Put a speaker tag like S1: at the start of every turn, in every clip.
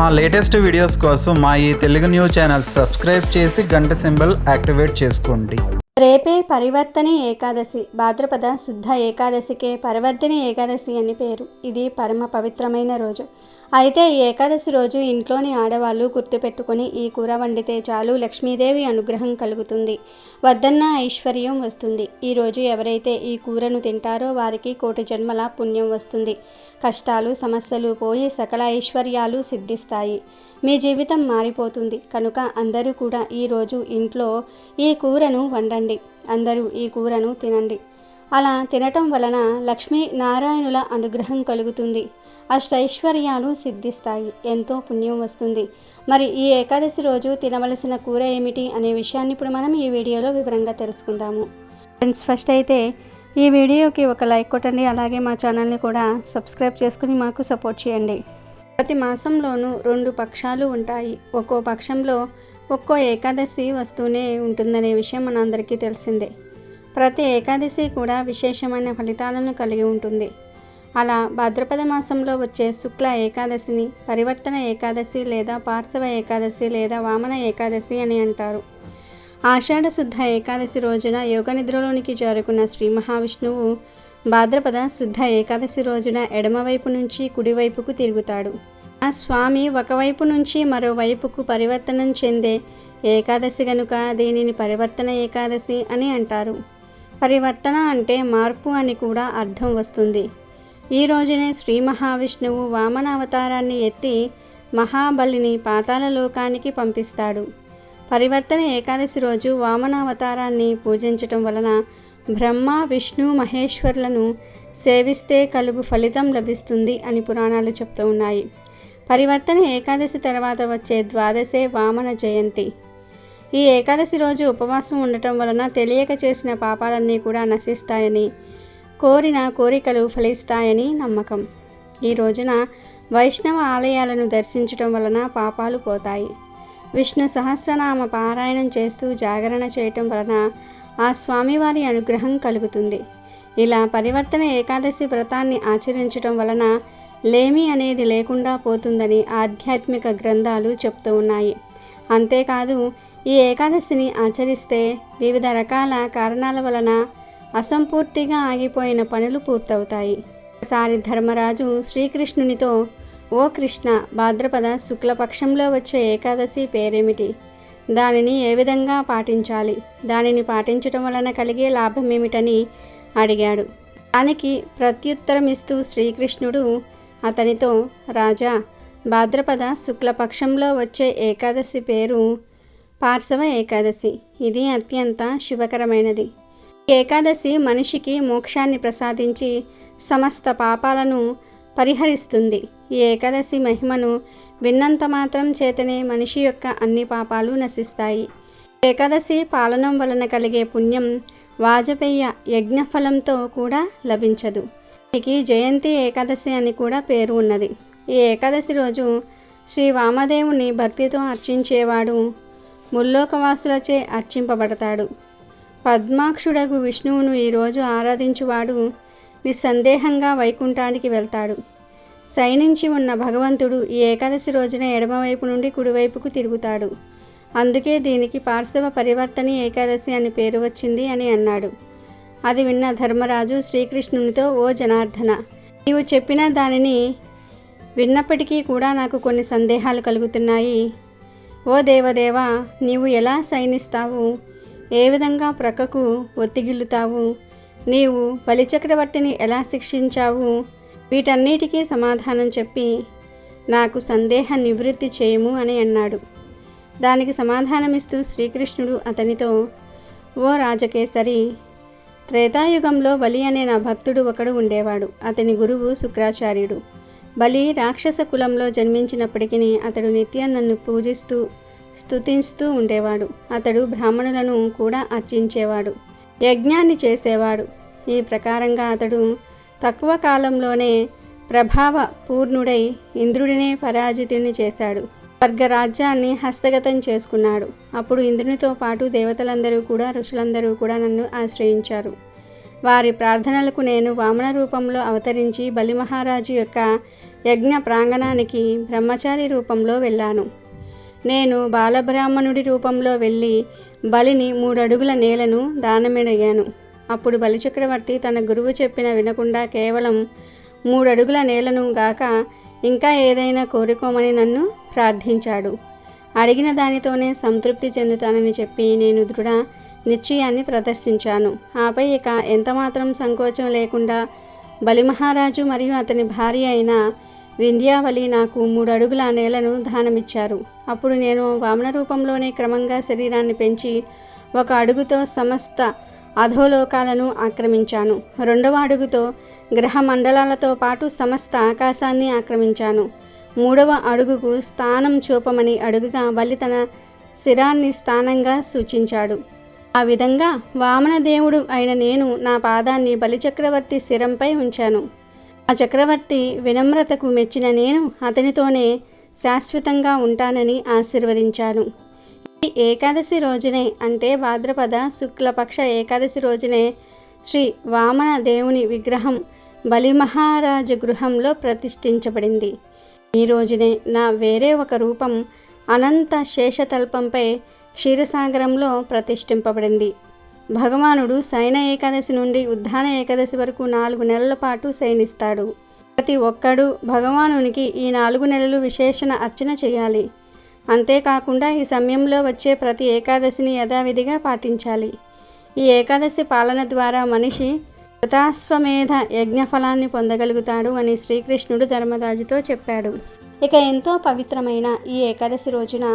S1: మా latest videos కోసం మా ఈ తెలుగు న్యూస్ ఛానల్ సబ్స్క్రైబ్ చేసి గంట సింబల్ యాక్టివేట్ చేసుకోండి.
S2: రేపే పరివర్తని ఏకాదశి భాద్రపద శుద్ధ ఏకాదశికే పరివర్తని ఏకాదశి అని పేరు. ఇది పరమ పవిత్రమైన రోజు. అయితే ఈ ఏకాదశి రోజు ఇంట్లోని ఆడవాళ్ళు గుర్తుపెట్టుకొని ఈ కూర వండితే చాలు లక్ష్మీదేవి అనుగ్రహం కలుగుతుంది. వద్దన్న ఐశ్వర్యం వస్తుంది. ఈరోజు ఎవరైతే ఈ కూరను తింటారో వారికి కోటి జన్మల పుణ్యం వస్తుంది. కష్టాలు సమస్యలు పోయి సకల ఐశ్వర్యాలు సిద్ధిస్తాయి. మీ జీవితం మారిపోతుంది. కనుక అందరూ కూడా ఈరోజు ఇంట్లో ఈ కూరను వండండి. అందరూ ఈ కూరను తినండి. అలా తినటం వలన లక్ష్మీ నారాయణుల అనుగ్రహం కలుగుతుంది. అష్టైశ్వర్యాలు సిద్ధిస్తాయి. ఎంతో పుణ్యం వస్తుంది. మరి ఈ ఏకాదశి రోజు తినవలసిన కూర ఏమిటి అనే విషయాన్ని ఇప్పుడు మనం ఈ వీడియోలో వివరంగా తెలుసుకుందాము. ఫ్రెండ్స్ ఫస్ట్ అయితే ఈ వీడియోకి ఒక లైక్ కొట్టండి. అలాగే మా ఛానల్ని కూడా సబ్స్క్రైబ్ చేసుకుని మాకు సపోర్ట్ చేయండి. ప్రతి మాసంలోనూ రెండు పక్షాలు ఉంటాయి. ఒక్కో పక్షంలో ఒక్కో ఏకాదశి వస్తూనే ఉంటుందనే విషయం మనందరికీ తెలిసిందే. ప్రతి ఏకాదశి కూడా విశేషమైన ఫలితాలను కలిగి ఉంటుంది. అలా భాద్రపద మాసంలో వచ్చే శుక్ల ఏకాదశిని పరివర్తన ఏకాదశి లేదా పార్థవ ఏకాదశి లేదా వామన ఏకాదశి అని అంటారు. ఆషాఢ శుద్ధ ఏకాదశి రోజున యోగ నిద్రలోనికి చేరుకున్న శ్రీ మహావిష్ణువు భాద్రపద శుద్ధ ఏకాదశి రోజున ఎడమవైపు నుంచి కుడివైపుకు తిరుగుతాడు. ఆ స్వామి ఒకవైపు నుంచి మరోవైపుకు పరివర్తనం చెందే ఏకాదశి గనుక దీనిని పరివర్తన ఏకాదశి అని అంటారు. పరివర్తన అంటే మార్పు అని కూడా అర్థం వస్తుంది. ఈ రోజునే శ్రీ మహావిష్ణువు వామన అవతారాన్ని ఎత్తి మహాబలిని పాతాల లోకానికి పంపిస్తాడు. పరివర్తన ఏకాదశి రోజు వామన అవతారాన్ని పూజించటం వలన బ్రహ్మ విష్ణు మహేశ్వర్లను సేవిస్తే కలుగు ఫలితం లభిస్తుంది అని పురాణాలు చెప్తూ ఉన్నాయి. పరివర్తన ఏకాదశి తర్వాత వచ్చే ద్వాదశే వామన జయంతి. ఈ ఏకాదశి రోజు ఉపవాసం ఉండటం వలన తెలియక చేసిన పాపాలన్నీ కూడా నశిస్తాయని కోరిన కోరికలు ఫలిస్తాయని నమ్మకం. ఈ రోజున వైష్ణవ ఆలయాలను దర్శించటం వలన పాపాలు పోతాయి. విష్ణు సహస్రనామ పారాయణం చేస్తూ జాగరణ చేయటం వలన ఆ స్వామివారి అనుగ్రహం కలుగుతుంది. ఇలా పరివర్తన ఏకాదశి వ్రతాన్ని ఆచరించటం వలన లేమి అనేది లేకుండా పోతుందని ఆధ్యాత్మిక గ్రంథాలు చెప్తూ ఉన్నాయి. అంతేకాదు ఈ ఏకాదశిని ఆచరిస్తే వివిధ రకాల కారణాల వలన అసంపూర్తిగా ఆగిపోయిన పనులు పూర్తవుతాయి. ఒకసారి ధర్మరాజు శ్రీకృష్ణునితో ఓ కృష్ణ భాద్రపద శుక్లపక్షంలో వచ్చే ఏకాదశి పేరేమిటి? దానిని ఏ విధంగా పాటించాలి? దానిని పాటించటం వలన కలిగే లాభం ఏమిటని అడిగాడు. దానికి ప్రత్యుత్తరం ఇస్తూ శ్రీకృష్ణుడు అతనితో రాజా భాద్రపద శుక్లపక్షంలో వచ్చే ఏకాదశి పేరు పార్శవ ఏకాదశి. ఇది అత్యంత శుభకరమైనది. ఏకాదశి మనిషికి మోక్షాన్ని ప్రసాదించి సమస్త పాపాలను పరిహరిస్తుంది. ఈ ఏకాదశి మహిమను విన్నంత మాత్రం చేతనే మనిషి యొక్క అన్ని పాపాలు నశిస్తాయి. ఏకాదశి పాలనం వలన కలిగే పుణ్యం వాజపేయ యజ్ఞఫలంతో కూడా లభించదు. దీనికి జయంతి ఏకాదశి అని కూడా పేరు ఉన్నది. ఈ ఏకాదశి రోజు శ్రీ వామదేవుని భక్తితో అర్చించేవాడు ముల్లోకవాసులచే అర్చింపబడతాడు. పద్మాక్షుడగు విష్ణువును ఈరోజు ఆరాధించువాడు నిస్సందేహంగా వైకుంఠానికి వెళ్తాడు. శయనించి ఉన్న భగవంతుడు ఈ ఏకాదశి రోజున ఎడమవైపు నుండి కుడివైపుకు తిరుగుతాడు. అందుకే దీనికి పార్శవ పరివర్తని ఏకాదశి అని పేరు వచ్చింది అని అన్నాడు. అది విన్న ధర్మరాజు శ్రీకృష్ణునితో ఓ జనార్దన నీవు చెప్పిన దానిని విన్నప్పటికీ కూడా నాకు కొన్ని సందేహాలు కలుగుతున్నాయి. ఓ దేవదేవా నీవు ఎలా సైనిస్తావు ఏ విధంగా ప్రక్కకు ఒత్తిగిల్లుతావు? నీవు బలిచక్రవర్తిని ఎలా శిక్షించావు? వీటన్నిటికీ సమాధానం చెప్పి నాకు సందేహ నివృత్తి చేయము అని అన్నాడు. దానికి సమాధానమిస్తూ శ్రీకృష్ణుడు అతనితో ఓ రాజకేసరి త్రేతాయుగంలో బలి అనే నా భక్తుడు ఒకడు ఉండేవాడు. అతని గురువు శుక్రాచార్యుడు. బలి రాక్షస కులంలో జన్మించినప్పటికీ అతడు నిత్యం నన్ను పూజిస్తూ స్తుతిస్తూ ఉండేవాడు. అతడు బ్రాహ్మణులను కూడా అర్చించేవాడు యజ్ఞాన్ని చేసేవాడు. ఈ ప్రకారంగా అతడు తక్కువ కాలంలోనే ప్రభావ పూర్ణుడై ఇంద్రుడినే పరాజితుని చేశాడు. స్వర్గరాజ్యాన్ని హస్తగతం చేసుకున్నాడు. అప్పుడు ఇంద్రునితో పాటు దేవతలందరూ కూడా ఋషులందరూ కూడా నన్ను ఆశ్రయించారు. వారి ప్రార్థనలకు నేను వామన రూపంలో అవతరించి బలి మహారాజు యొక్క యజ్ఞ ప్రాంగణానికి బ్రహ్మచారి రూపంలో వెళ్ళాను. నేను బాలబ్రాహ్మణుడి రూపంలో వెళ్ళి బలిని మూడడుగుల నేలను దానమిడయ్యాను అప్పుడు బలిచక్రవర్తి తన గురువు చెప్పిన వినకుండా కేవలం మూడడుగుల నేలను గాక ఇంకా ఏదైనా కోరుకోమని నన్ను ప్రార్థించాడు. అడిగిన దానితోనే సంతృప్తి చెందుతానని చెప్పి నేను దృఢ నిశ్చయాన్ని ప్రదర్శించాను. ఆపై ఇక ఎంతమాత్రం సంకోచం లేకుండా బలిమహారాజు మరియు అతని భార్య అయిన వింధ్యావళి నాకు మూడు అడుగుల నేలను దానమిచ్చారు. అప్పుడు నేను వామన రూపంలోనే క్రమంగా శరీరాన్ని పెంచి ఒక అడుగుతో సమస్త అధోలోకాలను ఆక్రమించాను. రెండవ అడుగుతో గ్రహ మండలాలతో పాటు సమస్త ఆకాశాన్ని ఆక్రమించాను. మూడవ అడుగుకు స్థానం చూపమని అడుగుగా బలి తన శిరాన్ని స్థానంగా సూచించాడు. ఆ విధంగా వామనదేవుడు అయిన నేను నా పాదాన్ని బలిచక్రవర్తి శిరంపై ఉంచాను. ఆ చక్రవర్తి వినమ్రతకు మెచ్చిన నేను అతనితోనే శాశ్వతంగా ఉంటానని ఆశీర్వదించాను. ఈ ఏకాదశి రోజునే అంటే భాద్రపద శుక్లపక్ష ఏకాదశి రోజునే శ్రీ వామన దేవుని విగ్రహం బలిమహారాజ గృహంలో ప్రతిష్ఠించబడింది. ఈ రోజునే నా వేరే ఒక రూపం అనంత శేషతల్పంపై క్షీరసాగరంలో ప్రతిష్ఠింపబడింది. భగవానుడు శయన ఏకాదశి నుండి ఉద్దాన ఏకాదశి వరకు నాలుగు నెలల పాటు శయనిస్తాడు. ప్రతి ఒక్కడు భగవానునికి ఈ నాలుగు నెలలు విశేషణ అర్చన చేయాలి. అంతేకాకుండా ఈ సమయంలో వచ్చే ప్రతి ఏకాదశిని యథావిధిగా పాటించాలి. ఈ ఏకాదశి పాలన ద్వారా మనిషి కృతాశ్వమేధ యజ్ఞఫలాన్ని పొందగలుగుతాడు అని శ్రీకృష్ణుడు ధర్మరాజుతో చెప్పాడు. ఇక ఎంతో పవిత్రమైన ఈ ఏకాదశి రోజున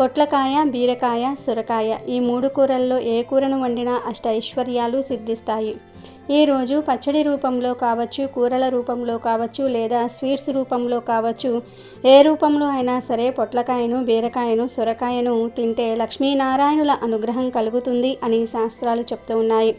S2: పొట్లకాయ బీరకాయ సొరకాయ ఈ మూడు కూరల్లో ఏ కూరను వండినా అష్ట ఐశ్వర్యాలు సిద్ధిస్తాయి. ఈ రోజు పచ్చడి రూపంలో కావచ్చు కూరల రూపంలో కావచ్చు లేదా స్వీట్స్ రూపంలో కావచ్చు ఏ రూపంలో అయినా సరే పొట్లకాయను బీరకాయను సొరకాయను తింటే లక్ష్మీనారాయణుల అనుగ్రహం కలుగుతుంది అని శాస్త్రాలు చెప్తూ ఉన్నాయి.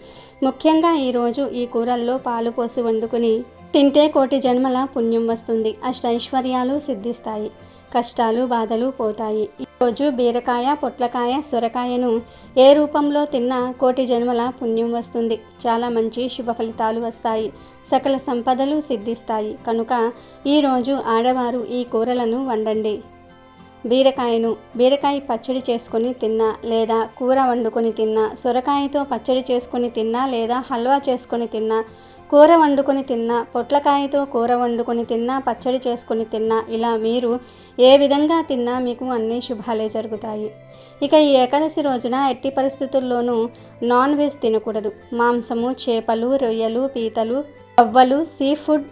S2: ముఖ్యంగా ఈరోజు ఈ కూరల్లో పాలు పోసి వండుకుని తింటే కోటి జన్మల పుణ్యం వస్తుంది. అష్టైశ్వర్యాలు సిద్ధిస్తాయి. కష్టాలు బాధలు పోతాయి. ఈరోజు బీరకాయ పొట్లకాయ సొరకాయను ఏ రూపంలో తిన్నా కోటి జన్మల పుణ్యం వస్తుంది. చాలా మంచి శుభ ఫలితాలు వస్తాయి. సకల సంపదలు సిద్ధిస్తాయి. కనుక ఈరోజు ఆడవారు ఈ కూరలను వండండి. బీరకాయను బీరకాయ పచ్చడి చేసుకొని తిన్నా లేదా కూర వండుకొని తిన్నా సొరకాయతో పచ్చడి చేసుకొని తిన్నా లేదా హల్వా చేసుకొని తిన్నా కూర వండుకొని తిన్నా పొట్లకాయతో కూర వండుకొని తిన్నా పచ్చడి చేసుకొని తిన్నా ఇలా మీరు ఏ విధంగా తిన్నా మీకు అన్ని శుభాలే జరుగుతాయి. ఇక ఈ ఏకాదశి రోజున ఎట్టి పరిస్థితుల్లోనూ నాన్ వెజ్ తినకూడదు. మాంసము చేపలు రొయ్యలు పీతలు అవ్వలు సీ ఫుడ్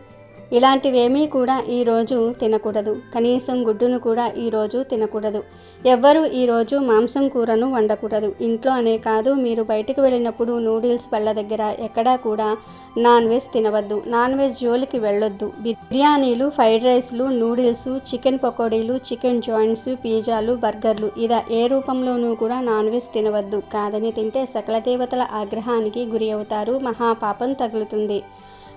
S2: ఇలాంటివేమీ కూడా ఈరోజు తినకూడదు. కనీసం గుడ్డును కూడా ఈరోజు తినకూడదు. ఎవ్వరూ ఈరోజు మాంసం కూరను వండకూడదు. ఇంట్లో అనే కాదు మీరు బయటకు వెళ్ళినప్పుడు నూడిల్స్ పళ్ళ దగ్గర ఎక్కడా కూడా నాన్ వెజ్ తినవద్దు. నాన్ వెజ్ జోలికి వెళ్ళొద్దు. బిర్యానీలు ఫ్రైడ్ రైస్లు నూడిల్స్ చికెన్ పకోడీలు చికెన్ జాయింట్స్ పిజ్జాలు బర్గర్లు ఇలా ఏ రూపంలోనూ కూడా నాన్ వెజ్ తినవద్దు. కాదని తింటే సకల దేవతల ఆగ్రహానికి గురి అవుతారు. మహాపాపం తగులుతుంది.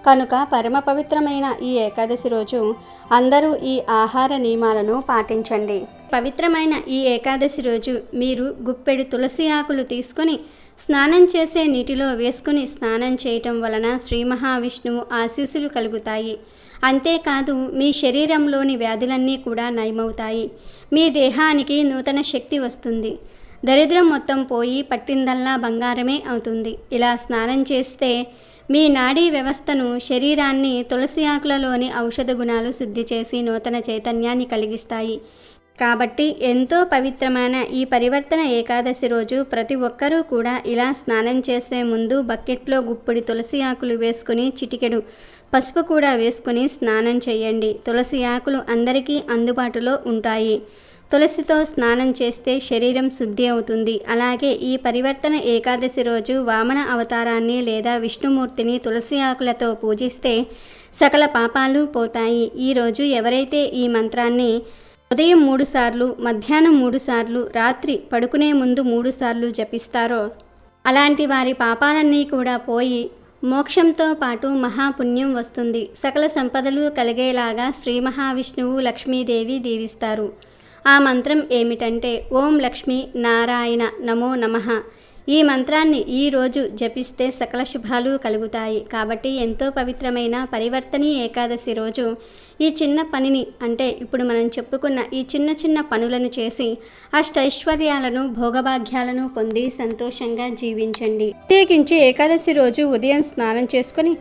S2: కనుక పరమ పవిత్రమైన ఈ ఏకాదశి రోజు అందరూ ఈ ఆహార నియమాలను పాటించండి. పవిత్రమైన ఈ ఏకాదశి రోజు మీరు గుప్పెడు తులసి ఆకులు తీసుకొని స్నానం చేసే నీటిలో వేసుకుని స్నానం చేయటం వలన శ్రీ మహావిష్ణువు ఆశీస్సులు కలుగుతాయి. అంతేకాదు మీ శరీరంలోని వ్యాధులన్నీ కూడా నయమవుతాయి. మీ దేహానికి నూతన శక్తి వస్తుంది. దరిద్రం మొత్తం పోయి పట్టిందల్లా బంగారమే అవుతుంది. ఇలా స్నానం చేస్తే మీ నాడీ వ్యవస్థను శరీరాన్ని తులసి ఆకులలోని ఔషధ గుణాలు శుద్ధి చేసి నూతన చైతన్యాన్ని కలిగిస్తాయి. కాబట్టి ఎంతో పవిత్రమైన ఈ పరివర్తన ఏకాదశి రోజు ప్రతి ఒక్కరూ కూడా ఇలా స్నానం చేసే ముందు బకెట్లో గుప్పిడి తులసి ఆకులు వేసుకుని చిటికెడు పసుపు కూడా వేసుకుని స్నానం చేయండి. తులసి ఆకులు అందరికీ అందుబాటులో ఉంటాయి. తులసితో స్నానం చేస్తే శరీరం శుద్ధి అవుతుంది. అలాగే ఈ పరివర్తన ఏకాదశి రోజు వామన అవతారాన్ని లేదా విష్ణుమూర్తిని తులసి ఆకులతో పూజిస్తే సకల పాపాలు పోతాయి. ఈరోజు ఎవరైతే ఈ మంత్రాన్ని ఉదయం మూడుసార్లు మధ్యాహ్నం మూడుసార్లు రాత్రి పడుకునే ముందు మూడుసార్లు జపిస్తారో అలాంటి వారి పాపాలన్నీ కూడా పోయి మోక్షంతో పాటు మహాపుణ్యం వస్తుంది. సకల సంపదలు కలిగేలాగా శ్రీ మహావిష్ణువు లక్ష్మీదేవి దీవిస్తారు. ఆ మంత్రం ఏమిటంటే ఓం లక్ష్మి నారాయణ నమో నమః. ఈ మంత్రాన్ని ఈ రోజు జపిస్తే సకల శుభాలు కలుగుతాయి. కాబట్టి ఎంతో పవిత్రమైన పరివర్తని ఏకాదశి రోజు ఈ చిన్న పనిని అంటే ఇప్పుడు మనం చెప్పుకున్న ఈ చిన్న చిన్న పనులను చేసి అష్టైశ్వర్యాలను భోగభాగ్యాలను పొంది సంతోషంగా జీవించండి. ప్రత్యేకించి ఏకాదశి రోజు ఉదయం స్నానం చేసుకొని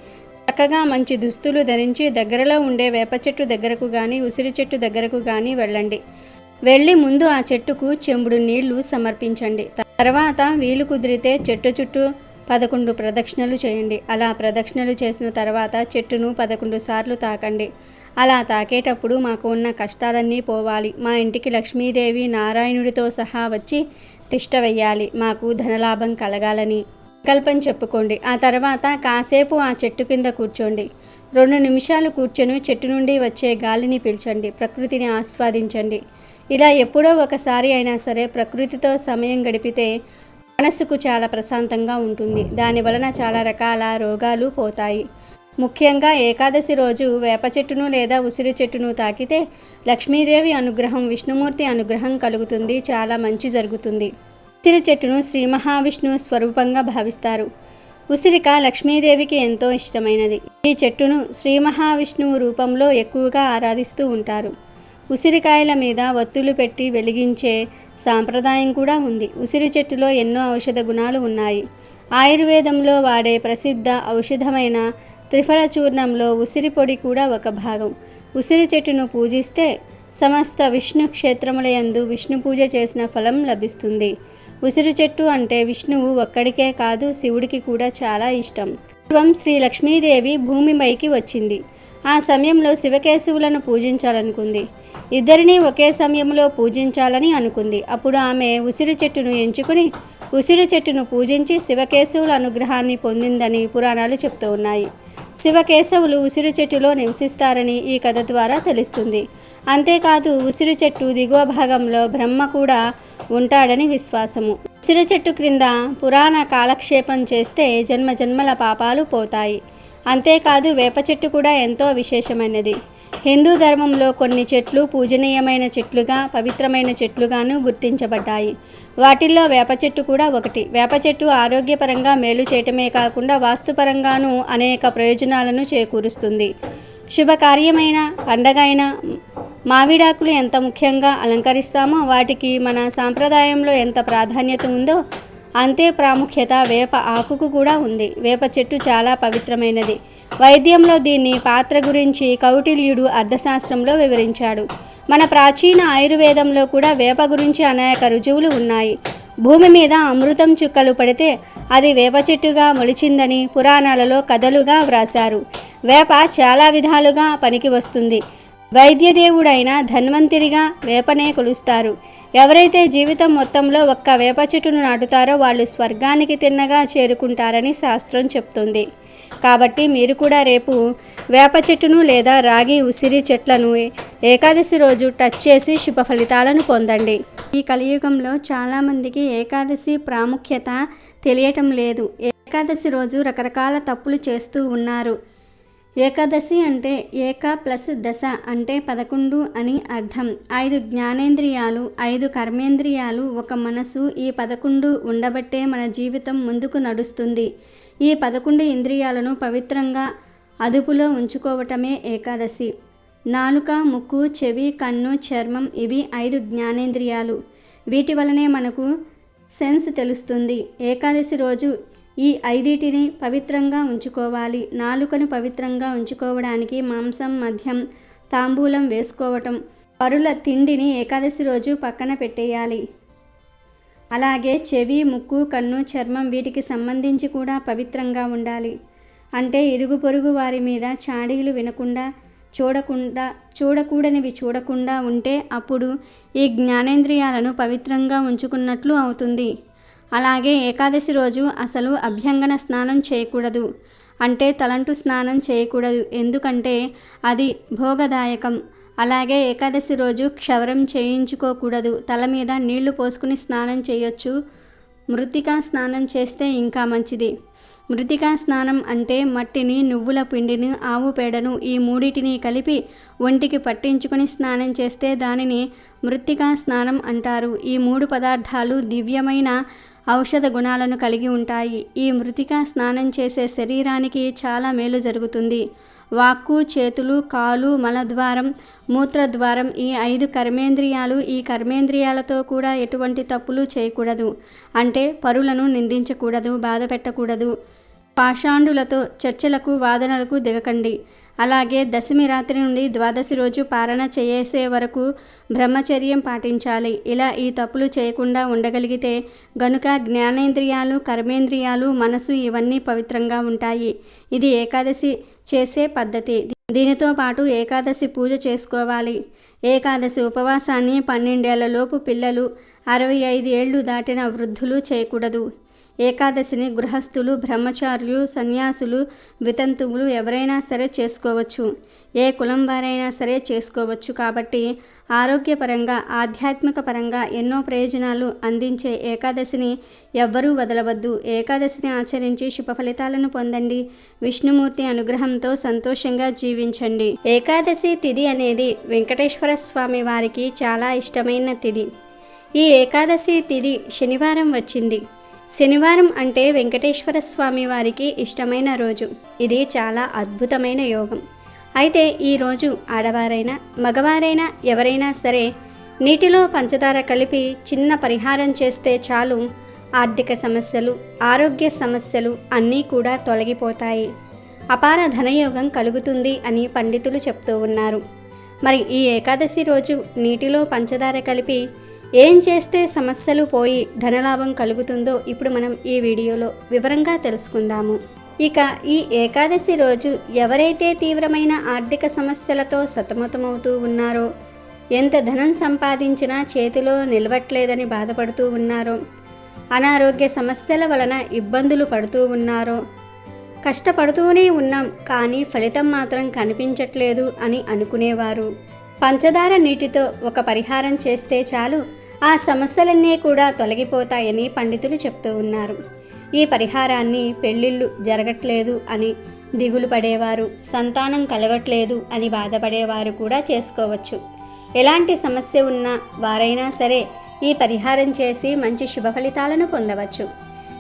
S2: చక్కగా మంచి దుస్తులు ధరించి దగ్గరలో ఉండే వేప చెట్టు దగ్గరకు కానీ ఉసిరి చెట్టు దగ్గరకు కానీ వెళ్ళండి. వెళ్ళి ముందు ఆ చెట్టుకు చెంబుడు నీళ్ళు సమర్పించండి. తర్వాత వీలు కుదిరితే చెట్టు చుట్టూ పదకొండు ప్రదక్షిణలు చేయండి. అలా ప్రదక్షిణలు చేసిన తర్వాత చెట్టును పదకొండు సార్లు తాకండి. అలా తాకేటప్పుడు మాకు ఉన్న కష్టాలన్నీ పోవాలి. మా ఇంటికి లక్ష్మీదేవి నారాయణుడితో సహా వచ్చి తిష్ట వెయ్యాలి. మాకు ధనలాభం కలగాలని సంకల్పం చెప్పుకోండి. ఆ తర్వాత కాసేపు ఆ చెట్టు కింద కూర్చోండి. రెండు నిమిషాలు కూర్చొని చెట్టు నుండి వచ్చే గాలిని పీల్చండి. ప్రకృతిని ఆస్వాదించండి. ఇలా ఎప్పుడో ఒకసారి అయినా సరే ప్రకృతితో సమయం గడిపితే మనసుకు చాలా ప్రశాంతంగా ఉంటుంది. దాని వలన చాలా రకాల రోగాలు పోతాయి. ముఖ్యంగా ఏకాదశి రోజు వేప చెట్టును లేదా ఉసిరి చెట్టును తాకితే లక్ష్మీదేవి అనుగ్రహం విష్ణుమూర్తి అనుగ్రహం కలుగుతుంది. చాలా మంచి జరుగుతుంది. ఉసిరి చెట్టును శ్రీ మహావిష్ణువు స్వరూపంగా భావిస్తారు. ఉసిరిక లక్ష్మీదేవికి ఎంతో ఇష్టమైనది. ఈ చెట్టును శ్రీ మహావిష్ణువు రూపంలో ఎక్కువగా ఆరాధిస్తూ ఉంటారు. ఉసిరికాయల మీద ఒత్తులు పెట్టి వెలిగించే సాంప్రదాయం కూడా ఉంది. ఉసిరి చెట్టులో ఎన్నో ఔషధ గుణాలు ఉన్నాయి. ఆయుర్వేదంలో వాడే ప్రసిద్ధ ఔషధమైన త్రిఫల చూర్ణంలో ఉసిరి పొడి కూడా ఒక భాగం. ఉసిరి చెట్టును పూజిస్తే సమస్త విష్ణు క్షేత్రములయందు విష్ణు పూజ చేసిన ఫలం లభిస్తుంది. ఉసిరి చెట్టు అంటే విష్ణువు ఒక్కడికే కాదు శివుడికి కూడా చాలా ఇష్టం. పూర్వం శ్రీ లక్ష్మీదేవి భూమిపైకి వచ్చింది. ఆ సమయంలో శివకేశవులను పూజించాలనుకుంది. ఇద్దరిని ఒకే సమయంలో పూజించాలని అనుకుంది. అప్పుడు ఆమె ఉసిరి చెట్టును ఎంచుకుని ఉసిరి చెట్టును పూజించి శివకేశవుల అనుగ్రహాన్ని పొందిందని పురాణాలు చెప్తూ ఉన్నాయి. శివకేశవులు ఉసిరి చెట్టులో నివసిస్తారని ఈ కథ ద్వారా తెలుస్తుంది. అంతేకాదు ఉసిరి చెట్టు దిగువ భాగంలో బ్రహ్మ కూడా ఉంటాడని విశ్వాసము. ఉసిరి చెట్టు క్రింద పురాణ కాలక్షేపం చేస్తే జన్మ జన్మల పాపాలు పోతాయి. అంతేకాదు వేప చెట్టు కూడా ఎంతో విశేషమైనది. హిందూ ధర్మంలో కొన్ని చెట్లు పూజనీయమైన చెట్లుగా పవిత్రమైన చెట్లుగాను గుర్తించబడ్డాయి. వాటిల్లో వేప చెట్టు కూడా ఒకటి. వేప చెట్టు ఆరోగ్యపరంగా మేలు చేయటమే కాకుండా వాస్తుపరంగాను అనేక ప్రయోజనాలను చేకూరుస్తుంది. శుభకార్యమైన పండగ అయిన మామిడాకులు ఎంత ముఖ్యంగా అలంకరిస్తామో వాటికి మన సాంప్రదాయంలో ఎంత ప్రాధాన్యత ఉందో అంతే ప్రాముఖ్యత వేప ఆకుకు కూడా ఉంది. వేప చెట్టు చాలా పవిత్రమైనది. వైద్యంలో దీన్ని పాత్ర గురించి కౌటిల్యుడు అర్థశాస్త్రంలో వివరించాడు. మన ప్రాచీన ఆయుర్వేదంలో కూడా వేప గురించి అనేక రుజువులు ఉన్నాయి. భూమి మీద అమృతం చుక్కలు పడితే అది వేప చెట్టుగా మొలిచిందని పురాణాలలో కథలుగా వ్రాశారు. వేప చాలా విధాలుగా పనికి వస్తుంది. వైద్యదేవుడైన ధన్వంతరిగా వేపనే కొలుస్తారు. ఎవరైతే జీవితం మొత్తంలో ఒక్క వేప చెట్టును నాటుతారో వాళ్ళు స్వర్గానికి తిన్నగా చేరుకుంటారని శాస్త్రం చెప్తుంది. కాబట్టి మీరు కూడా రేపు వేప చెట్టును లేదా రాగి ఉసిరి చెట్లను ఏకాదశి రోజు టచ్ చేసి శుభ ఫలితాలను పొందండి. ఈ కలియుగంలో చాలామందికి ఏకాదశి ప్రాముఖ్యత తెలియటం లేదు. ఏకాదశి రోజు రకరకాల తప్పులు చేస్తూ ఉన్నారు. ఏకాదశి అంటే ఏక ప్లస్ దశ అంటే పదకొండు అని అర్థం. ఐదు జ్ఞానేంద్రియాలు ఐదు కర్మేంద్రియాలు ఒక మనసు ఈ పదకొండు ఉండబట్టే మన జీవితం ముందుకు నడుస్తుంది. ఈ పదకొండు ఇంద్రియాలను పవిత్రంగా అదుపులో ఉంచుకోవటమే ఏకాదశి. నాలుక ముక్కు చెవి కన్ను చర్మం ఇవి ఐదు జ్ఞానేంద్రియాలు. వీటి వలనే మనకు సెన్స్ తెలుస్తుంది. ఏకాదశి రోజు ఈ ఐదిటిని పవిత్రంగా ఉంచుకోవాలి. నాలుకను పవిత్రంగా ఉంచుకోవడానికి మాంసం మద్యం తాంబూలం వేసుకోవటం పరుల తిండిని ఏకాదశి రోజు పక్కన పెట్టేయాలి. అలాగే చెవి ముక్కు కన్ను చర్మం వీటికి సంబంధించి కూడా పవిత్రంగా ఉండాలి. అంటే ఇరుగు పొరుగు వారి మీద చాడీలు వినకుండా చూడకుండా చూడకూడనివి చూడకుండా ఉంటే అప్పుడు ఈ జ్ఞానేంద్రియాలను పవిత్రంగా ఉంచుకున్నట్లు అవుతుంది. అలాగే ఏకాదశి రోజు అసలు అభ్యంగన స్నానం చేయకూడదు. అంటే తలంటు స్నానం చేయకూడదు. ఎందుకంటే అది భోగదాయకం. అలాగే ఏకాదశి రోజు క్షవరం చేయించుకోకూడదు. తల మీద నీళ్ళు పోసుకుని స్నానం చేయొచ్చు. మృతికా స్నానం చేస్తే ఇంకా మంచిది. మృతికా స్నానం అంటే మట్టిని నువ్వుల పిండిని ఆవు పేడను ఈ మూడిటిని కలిపి ఒంటికి పట్టించుకొని స్నానం చేస్తే దానిని మృతికా స్నానం అంటారు. ఈ మూడు పదార్థాలు దివ్యమైన ఔషధ గుణాలను కలిగి ఉంటాయి. ఈ మృతిక స్నానం చేసే శరీరానికి చాలా మేలు జరుగుతుంది. వాక్కు చేతులు కాలు మలద్వారం మూత్రద్వారం ఈ ఐదు కర్మేంద్రియాలు ఈ కర్మేంద్రియాలతో కూడా ఎటువంటి తప్పులు చేయకూడదు. అంటే పరులను నిందించకూడదు బాధ పెట్టకూడదు. పాషాండులతో చర్చలకు వాదనలకు దిగకండి. అలాగే దశమి రాత్రి నుండి ద్వాదశి రోజు పారణ చేసే వరకు బ్రహ్మచర్యం పాటించాలి. ఇలా ఈ తప్పులు చేయకుండా ఉండగలిగితే గనుక జ్ఞానేంద్రియాలు కర్మేంద్రియాలు మనసు ఇవన్నీ పవిత్రంగా ఉంటాయి. ఇది ఏకాదశి చేసే పద్ధతి. దీనితో పాటు ఏకాదశి పూజ చేసుకోవాలి. ఏకాదశి ఉపవాసాన్ని పన్నెండేళ్ళలోపు పిల్లలు అరవై ఐదు ఏళ్ళు దాటిన వృద్ధులు చేయకూడదు. ఏకాదశిని గృహస్థులు బ్రహ్మచారులు సన్యాసులు వితంతువులు ఎవరైనా సరే చేసుకోవచ్చు. ఏ కులం వారైనా సరే చేసుకోవచ్చు. కాబట్టి ఆరోగ్యపరంగా ఆధ్యాత్మిక పరంగా ఎన్నో ప్రయోజనాలు అందించే ఏకాదశిని ఎవ్వరూ వదలవద్దు. ఏకాదశిని ఆచరించి శుభ ఫలితాలను పొందండి. విష్ణుమూర్తి అనుగ్రహంతో సంతోషంగా జీవించండి. ఏకాదశి తిథి అనేది వెంకటేశ్వర స్వామి వారికి చాలా ఇష్టమైన తిథి. ఈ ఏకాదశి తిథి శనివారం వచ్చింది. శనివారం అంటే వెంకటేశ్వర స్వామి వారికి ఇష్టమైన రోజు. ఇది చాలా అద్భుతమైన యోగం. అయితే ఈరోజు ఆడవారైనా మగవారైనా ఎవరైనా సరే నీటిలో పంచదార కలిపి చిన్న పరిహారం చేస్తే చాలు. ఆర్థిక సమస్యలు ఆరోగ్య సమస్యలు అన్నీ కూడా తొలగిపోతాయి. అపార ధనయోగం కలుగుతుంది అని పండితులు చెప్తూ ఉన్నారు. మరి ఈ ఏకాదశి రోజు నీటిలో పంచదార కలిపి ఏం చేస్తే సమస్యలు పోయి ధనలాభం కలుగుతుందో ఇప్పుడు మనం ఈ వీడియోలో వివరంగా తెలుసుకుందాము. ఇక ఈ ఏకాదశి రోజు ఎవరైతే తీవ్రమైన ఆర్థిక సమస్యలతో సతమతమవుతూ ఉన్నారో ఎంత ధనం సంపాదించినా చేతిలో నిలవట్లేదని బాధపడుతూ ఉన్నారో అనారోగ్య సమస్యల వలన ఇబ్బందులు పడుతూ ఉన్నారో కష్టపడుతూనే ఉన్నాం కానీ ఫలితం మాత్రం కనిపించట్లేదు అని అనుకునేవారు. పంచదార నీటితో ఒక పరిహారం చేస్తే చాలు ఆ సమస్యలన్నీ కూడా తొలగిపోతాయని పండితులు చెప్తూ ఉన్నారు. ఈ పరిహారాన్ని పెళ్ళిళ్ళు జరగట్లేదు అని దిగులు పడేవారు సంతానం కలగట్లేదు అని బాధపడేవారు కూడా చేసుకోవచ్చు. ఎలాంటి సమస్య ఉన్న వారైనా సరే ఈ పరిహారం చేసి మంచి శుభ ఫలితాలను పొందవచ్చు.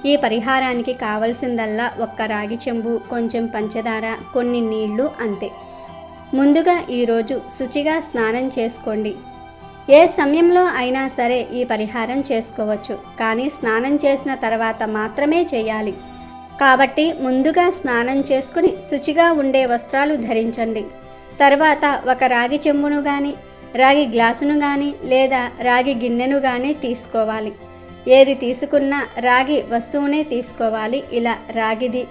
S2: ఈ పరిహారానికి కావలసిందల్లా ఒక్క రాగి చెంబు కొంచెం పంచదార కొన్ని నీళ్ళు అంతే. ముందుగా ఈరోజు శుచిగా స్నానం చేసుకోండి. ఏ సమయంలో అయినా సరే ఈ పరిహారం చేసుకోవచ్చు కానీ స్నానం చేసిన తర్వాత మాత్రమే చేయాలి. కాబట్టి ముందుగా స్నానం చేసుకుని శుచిగా ఉండే వస్త్రాలు ధరించండి. తర్వాత ఒక రాగి చెంబును కానీ రాగి గ్లాసును కానీ లేదా రాగి గిన్నెను కానీ తీసుకోవాలి. ఏది తీసుకున్నా రాగి వస్తువునే తీసుకోవాలి. ఇలా రాగిది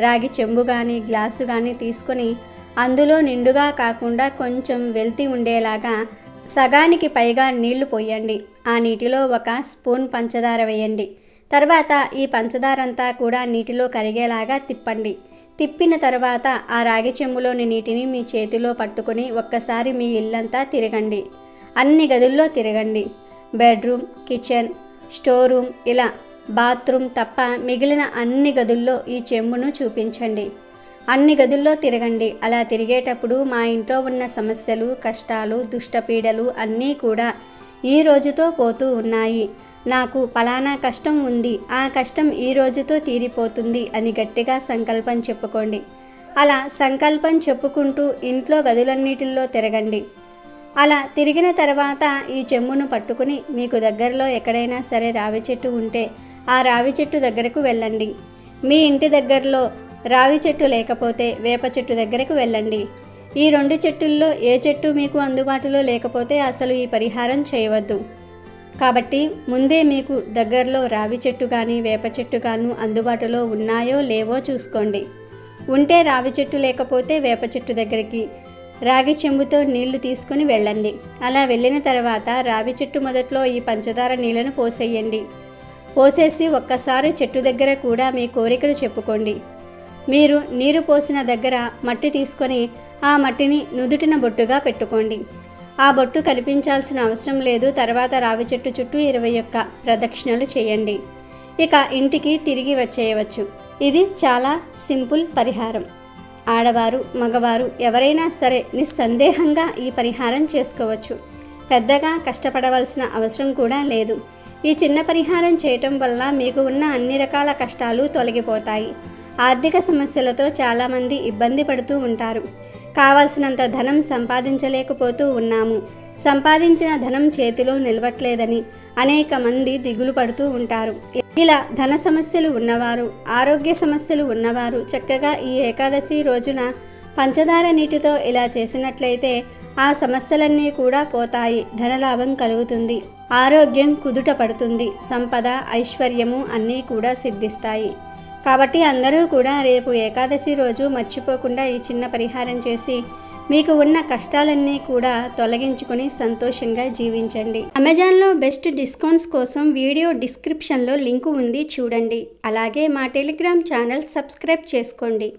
S2: రాగి చెంబు కానీ గ్లాసు కానీ తీసుకొని అందులో నిండుగా కాకుండా కొంచెం వెల్తి ఉండేలాగా సగానికి పైగా నీళ్ళు పోయండి. ఆ నీటిలో ఒక స్పూన్ పంచదార వేయండి. తర్వాత ఈ పంచదార అంతా కూడా నీటిలో కరిగేలాగా తిప్పండి. తిప్పిన తర్వాత ఆ రాగి చెంబులోని నీటిని మీ చేతిలో పట్టుకొని ఒక్కసారి మీ ఇల్లంతా తిరగండి. అన్ని గదుల్లో తిరగండి. బెడ్రూమ్ కిచెన్ స్టోర్ రూమ్ ఇలా బాత్రూమ్ తప్ప మిగిలిన అన్ని గదుల్లో ఈ చెంబును చూపించండి. అన్ని గదుల్లో తిరగండి. అలా తిరిగేటప్పుడు మా ఇంట్లో ఉన్న సమస్యలు కష్టాలు దుష్టపీడలు అన్నీ కూడా ఈ రోజుతో పోతూ ఉన్నాయి. నాకు ఫలానా కష్టం ఉంది. ఆ కష్టం ఈ రోజుతో తీరిపోతుంది అని గట్టిగా సంకల్పం చెప్పుకోండి. అలా సంకల్పం చెప్పుకుంటూ ఇంట్లో గదులన్నిటిల్లో తిరగండి. అలా తిరిగిన తర్వాత ఈ చెమ్మును పట్టుకుని మీకు దగ్గరలో ఎక్కడైనా సరే రావి చెట్టు ఉంటే ఆ రావి చెట్టు దగ్గరకు వెళ్ళండి. మీ ఇంటి దగ్గరలో రావి చెట్టు లేకపోతే వేప చెట్టు దగ్గరకు వెళ్ళండి. ఈ రెండు చెట్టుల్లో ఏ చెట్టు మీకు అందుబాటులో లేకపోతే అసలు ఈ పరిహారం చేయవద్దు. కాబట్టి ముందే మీకు దగ్గరలో రావి చెట్టు కానీ వేప చెట్టు కాను అందుబాటులో ఉన్నాయో లేవో చూసుకోండి. ఉంటే రావి చెట్టు లేకపోతే వేప చెట్టు దగ్గరికి రాగి చెంబుతో నీళ్ళు తీసుకుని వెళ్ళండి. అలా వెళ్ళిన తర్వాత రావి చెట్టు మొదట్లో ఈ పంచదార నీళ్ళను పోసేయండి. పోసేసి ఒక్కసారి చెట్టు దగ్గర కూడా మీ కోరికలు చెప్పుకోండి. మీరు నీరు పోసిన దగ్గర మట్టి తీసుకొని ఆ మట్టిని నుదుటిన బొట్టుగా పెట్టుకోండి. ఆ బొట్టు కనిపించాల్సిన అవసరం లేదు. తర్వాత రావి చెట్టు చుట్టూ ఇరవై ఒక్క ప్రదక్షిణలు చేయండి. ఇక ఇంటికి తిరిగి వచ్చేయవచ్చు. ఇది చాలా సింపుల్ పరిహారం. ఆడవారు మగవారు ఎవరైనా సరే నిస్సందేహంగా ఈ పరిహారం చేసుకోవచ్చు. పెద్దగా కష్టపడవలసిన అవసరం కూడా లేదు. ఈ చిన్న పరిహారం చేయటం వల్ల మీకు ఉన్న అన్ని రకాల కష్టాలు తొలగిపోతాయి. ఆర్థిక సమస్యలతో చాలామంది ఇబ్బంది పడుతూ ఉంటారు. కావాల్సినంత ధనం సంపాదించలేకపోతూ ఉన్నాము. సంపాదించిన ధనం చేతిలో నిలవట్లేదని అనేక మంది దిగులు పడుతూ ఉంటారు. ఇలా ధన సమస్యలు ఉన్నవారు ఆరోగ్య సమస్యలు ఉన్నవారు చక్కగా ఈ ఏకాదశి రోజున పంచదార నీటితో ఇలా చేసినట్లయితే ఆ సమస్యలన్నీ కూడా పోతాయి. ధనలాభం కలుగుతుంది. ఆరోగ్యం కుదుట పడుతుంది. సంపద ఐశ్వర్యము అన్నీ కూడా సిద్ధిస్తాయి. కాబట్టి అందరూ కూడా రేపు ఏకాదశి రోజు మర్చిపోకుండా ఈ చిన్న పరిహారం చేసి మీకు ఉన్న కష్టాలన్నీ కూడా తొలగించుకొని సంతోషంగా జీవించండి. అమెజాన్లో బెస్ట్ డిస్కౌంట్స్ కోసం వీడియో డిస్క్రిప్షన్లో లింకు ఉంది చూడండి. అలాగే మా టెలిగ్రామ్ ఛానల్ సబ్స్క్రైబ్ చేసుకోండి.